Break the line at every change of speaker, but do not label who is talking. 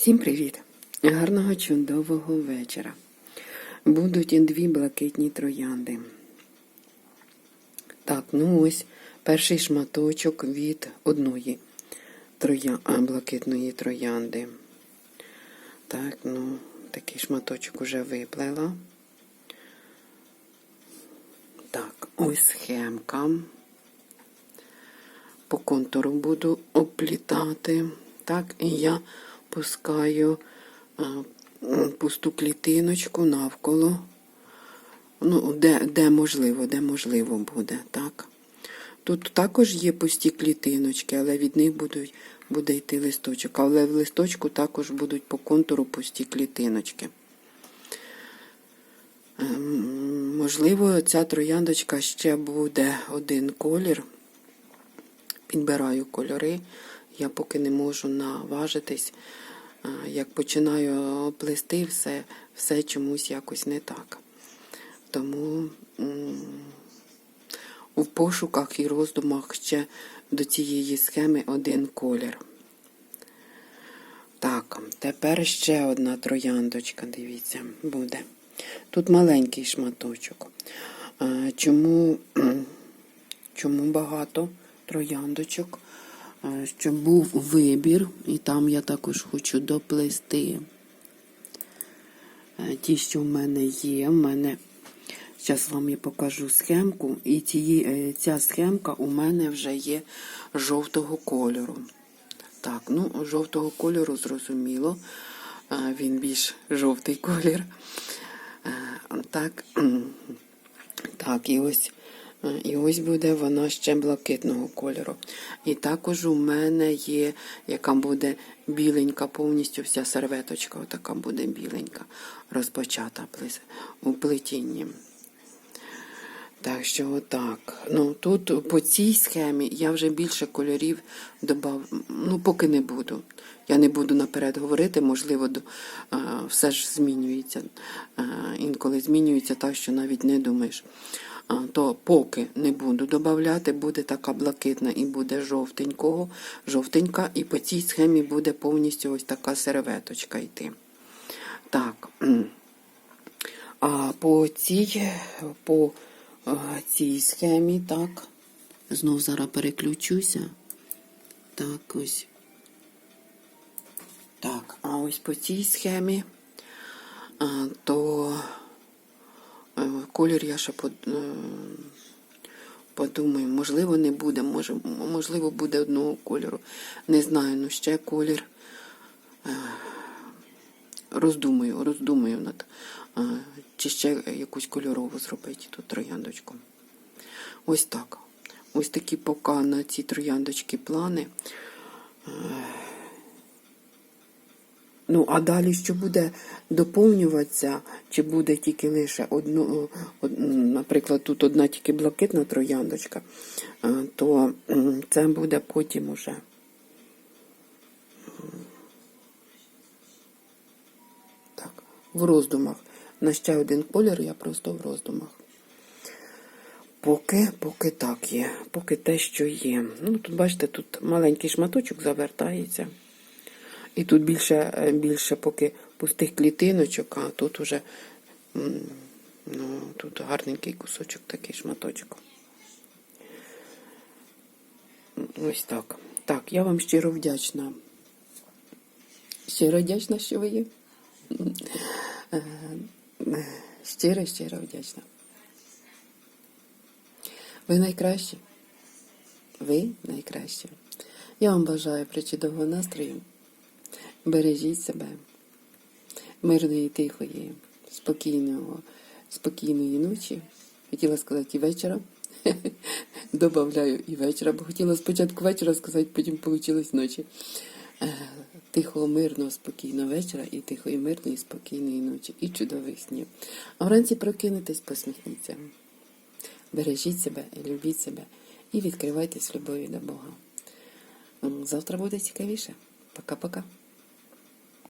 Всім привіт! Гарного чудового вечора. Будуть і дві блакитні троянди. Так, ну ось перший шматочок від одної троя... а, блакитної троянди. Так, ну, такий шматочок уже виплела. Так, ось схемка. По контуру буду оплітати. Так, і я пускаю пусту клітиночку навколо. Ну, де, де можливо, де можливо буде, так. Тут також є пусті клітиночки, але від них будуть, буде йти листочок. Але в листочку також будуть по контуру пусті клітиночки. Ем, Можливо, ця трояндочка ще буде один колір. Підбираю кольори. Я поки не можу наважитись. Як починаю плести, все, все чомусь якось не так. Тому у пошуках і роздумах ще до цієї схеми один колір. Так, тепер ще одна трояндочка, дивіться, буде. Тут маленький шматочок. Чому, чому багато трояндочок? А, Щоб був вибір, і там я також хочу доплести Е, ті, що в мене є. В мене зараз вам я покажу схемку. І ці, е, ця схемка у мене вже є жовтого кольору. Так, ну, жовтого кольору зрозуміло. Е, Він більш жовтий колір. Е, Так, так, і ось. І ось буде вона ще блакитного кольору. І також у мене є, яка буде біленька, повністю вся серветочка, отака буде біленька, розпочата у плетінні. Так що отак. Ну тут по цій схемі я вже більше кольорів додав. Ну, поки не буду. Я не буду наперед говорити, можливо, все ж змінюється. Інколи змінюється так, що навіть не думаєш. То поки не буду додавати, буде така блакитна і буде жовтенького, жовтенька, і по цій схемі буде повністю ось така серветочка йти. Так. А по цій, по цій схемі, так, знов зараз переключуся. Так, ось. Так, а ось по цій схемі, то колір я ще е, подумаю, можливо, не буде, може, можливо, буде одного кольору. Не знаю, ну ще колір. Е, роздумую, роздумую над чи ще якусь кольорову зробити тут трояндочку. Ось так. Ось такі поки на ці трояндочки плани. Е, Ну, а далі що буде доповнюватися, чи буде тільки лише одну, од- наприклад, тут одна тільки блакитна трояндочка, е, то це буде потім уже. Так, в роздумах. На ще один колір я просто в роздумах. Поки, поки так є, поки те, що є. Ну, тут, бачите, тут маленький шматочок завертається. І тут більше, е, більше поки пустих клітиночок, а тут уже ну, тут гарненький кусочок, такий шматочок. Ось так. Так, я вам щиро вдячна. Щиро вдячна, що ви є. Е, Щиро, щиро вдячна. Ви найкращі. Ви найкращі. Я вам бажаю причудового настрою. Бережіть себе, мирної, тихої, спокійного, спокійної ночі. Хотіла сказати і вечора. Добавляю і вечора, бо хотіла спочатку вечора сказати, потім вийшло ночі. Е, Тихого, мирного, спокійного вечора і тихої, мирної, спокійної ночі і чудових снів. А вранці прокинетесь, посміхніться. Бережіть себе, любіть себе і відкривайтесь любові до Бога. Завтра буде цікавіше. Пока-пока.